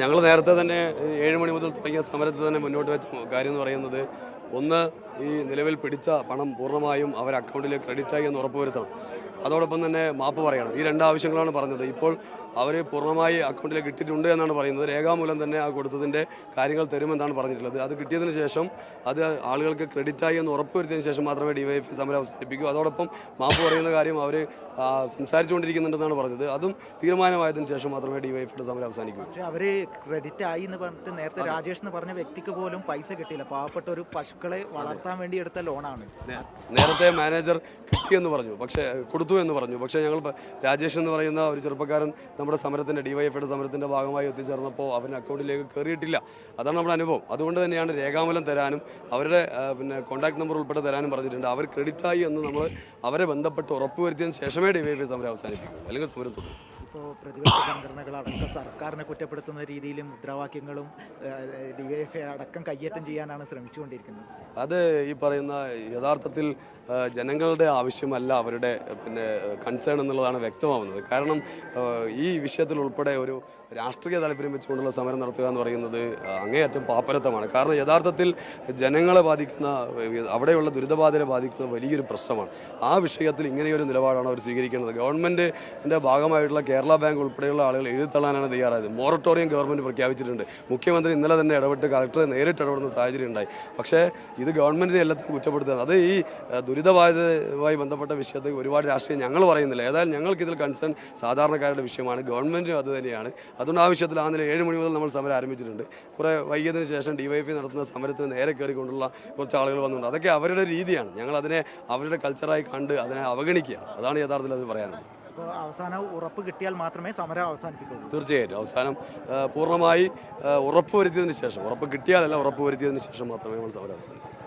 ഞങ്ങൾ നേരത്തെ തന്നെ ഏഴ് മണി മുതൽ തുടങ്ങിയ സമരത്തിൽ തന്നെ മുന്നോട്ട് വെച്ച കാര്യം എന്ന് പറയുന്നത് ഒന്ന് ഈ നിലവിൽ പിടിച്ച പണം പൂർണമായും അവർ അക്കൗണ്ടിൽ ക്രെഡിറ്റായി എന്ന് ഉറപ്പുവരുത്തണം. അതോടൊപ്പം തന്നെ മാപ്പ് പറയണം. ഈ രണ്ട് ആവശ്യങ്ങളാണ് പറഞ്ഞത്. ഇപ്പോൾ അവർ പൂർണമായി അക്കൗണ്ടിലേക്ക് ഇട്ടിട്ടുണ്ട് എന്നാണ് പറയുന്നത്. രേഖാമൂലം തന്നെ ആ കൊടുത്തതിന്റെ കാര്യങ്ങൾ തരുമെന്നാണ് പറഞ്ഞിട്ടുള്ളത്. അത് കിട്ടിയതിന് ശേഷം അത് ആളുകൾക്ക് ക്രെഡിറ്റായി എന്ന് ഉറപ്പുവരുത്തിയതിന് ശേഷം മാത്രമേ ഡിവൈഎഫ് സമരം അവസാനിപ്പിക്കൂ. അതോടൊപ്പം മാപ്പ് പറയുന്ന കാര്യം അവർ സംസാരിച്ചുകൊണ്ടിരിക്കുന്നുണ്ടെന്നാണ് പറഞ്ഞത്. അതും തീരുമാനമായതിനു ശേഷം മാത്രമേ ഡിവൈഎഫിയുടെ സമരം അവസാനിക്കൂ. അവർ അവർ ക്രെഡിറ്റ് ആയി എന്ന് പറഞ്ഞിട്ട് നേരത്തെ രാജേഷ് എന്ന് പറഞ്ഞ വ്യക്തിക്ക് പോലും പൈസ കിട്ടിയില്ല. പാവപ്പെട്ട ഒരു പശുക്കളെ വളർത്താൻ വേണ്ടി എടുത്ത ലോണാണ്. നേരത്തെ മാനേജർ കിട്ടിയെന്ന് പറഞ്ഞു. പക്ഷേ കൊടുത്തു എന്ന് പറഞ്ഞു. പക്ഷേ ഞങ്ങൾ രാജേഷ് എന്ന് പറയുന്ന ഒരു ചെറുപ്പക്കാരൻ നമ്മുടെ സമരത്തിന്റെ ഡിവൈഎഫ്ഐയുടെ സമരത്തിന്റെ ഭാഗമായി എത്തിച്ചേർന്നപ്പോൾ അവൻ അക്കൗണ്ടിലേക്ക് കയറിയിട്ടില്ല. അതാണ് നമ്മുടെ അനുഭവം. അതുകൊണ്ട് തന്നെയാണ് രേഖാമൂലം തരാനും അവരുടെ പിന്നെ കോൺടാക്ട് നമ്പർ ഉൾപ്പെടെ തരാനും പറഞ്ഞിട്ടുണ്ട്. അവർ ക്രെഡിറ്റായി എന്ന് നമ്മൾ അവരെ ബന്ധപ്പെട്ട് ഉറപ്പുവരുത്തിയതിന് ശേഷമേ ഡി വൈ ഡിവൈഎഫ്ഐ സമരം അവസാനിപ്പിക്കൂ. അല്ലെങ്കിൽ സമരം തുടരും. ഇപ്പോൾ പ്രതിപക്ഷ സംഘടനകളടക്കം സർക്കാരിനെ കുറ്റപ്പെടുത്തുന്ന രീതിയിലും മുദ്രാവാക്യങ്ങളും ഡിവൈഎഫ്ഐ അടക്കം കയ്യേറ്റം ചെയ്യാനാണ് ശ്രമിച്ചുകൊണ്ടിരിക്കുന്നത്. അത് ഈ പറയുന്ന യഥാർത്ഥത്തിൽ ജനങ്ങളുടെ ആവശ്യമല്ല അവരുടെ പിന്നെ കൺസേൺ എന്നുള്ളതാണ് വ്യക്തമാവുന്നത്. കാരണം ഈ വിഷയത്തിൽ ഉൾപ്പെടെ ഒരു രാഷ്ട്രീയ താല്പര്യം വെച്ചുകൊണ്ടുള്ള സമരം നടത്തുക എന്ന് പറയുന്നത് അങ്ങേയറ്റം പാപ്പരത്വമാണ് കാരണം യഥാർത്ഥത്തിൽ ജനങ്ങളെ ബാധിക്കുന്ന അവിടെയുള്ള ദുരിതബാധനെ ബാധിക്കുന്ന വലിയൊരു പ്രശ്നമാണ്. ആ വിഷയത്തിൽ ഇങ്ങനെയൊരു നിലപാടാണ് അവർ സ്വീകരിക്കേണ്ടത്. ഗവൺമെന്റിന്റെ ഭാഗമായിട്ടുള്ള കേരള ബാങ്ക് ഉൾപ്പെടെയുള്ള ആളുകൾ എഴുതിത്തള്ളാനാണ് തയ്യാറായത്. മൊറട്ടോറിയം ഗവൺമെന്റ് പ്രഖ്യാപിച്ചിട്ടുണ്ട്. മുഖ്യമന്ത്രി ഇന്നലെ തന്നെ ഇടപെട്ട് കളക്ടറെ നേരിട്ട് ഇടപെടുന്ന സാഹചര്യം ഉണ്ടായി. പക്ഷേ ഇത് ഗവൺമെന്റിനെ എല്ലാത്തിനും കുറ്റപ്പെടുത്തുന്നത് അത് ഈ ദുരിതബാധിതമായി ബന്ധപ്പെട്ട വിഷയത്തിൽ ഒരുപാട് രാഷ്ട്രീയം ഞങ്ങൾ പറയുന്നില്ല. ഏതായാലും ഞങ്ങൾക്ക് ഇതിൽ കൺസേൺ സാധാരണക്കാരുടെ വിഷയമാണ്. ഗവൺമെന്റിനും അത് തന്നെയാണ്. അതുകൊണ്ട് ആ വിഷയത്തിൽ ആ നില ഏഴ് മണി മുതൽ നമ്മൾ സമരം ആരംഭിച്ചിട്ടുണ്ട്. കുറേ വൈകിയതിന് ശേഷം ഡിവൈഎഫ്ഐ നടത്തുന്ന സമരത്തിന് നേരെ കയറിക്കൊണ്ടുള്ള കുറച്ച് ആളുകൾ വന്നിട്ടുണ്ട്. അതൊക്കെ അവരുടെ രീതിയാണ്. ഞങ്ങൾ അതിനെ അവരുടെ കൾച്ചറായി കണ്ട് അതിനെ അവഗണിക്കുക അതാണ് യഥാർത്ഥത്തിൽ അത് പറയാനുള്ളത്. അപ്പോൾ അവസാനം ഉറപ്പ് കിട്ടിയാൽ മാത്രമേ സമരം അവസാനിപ്പിക്കുള്ളൂ തീർച്ചയായിട്ടും. അവസാനം പൂർണമായി ഉറപ്പ് വരുത്തിയതിന് ശേഷം ഉറപ്പ് കിട്ടിയാലല്ല ഉറപ്പ് വരുത്തിയതിന് ശേഷം മാത്രമേ നമ്മൾ സമരം അവസാനിപ്പിക്കൂ.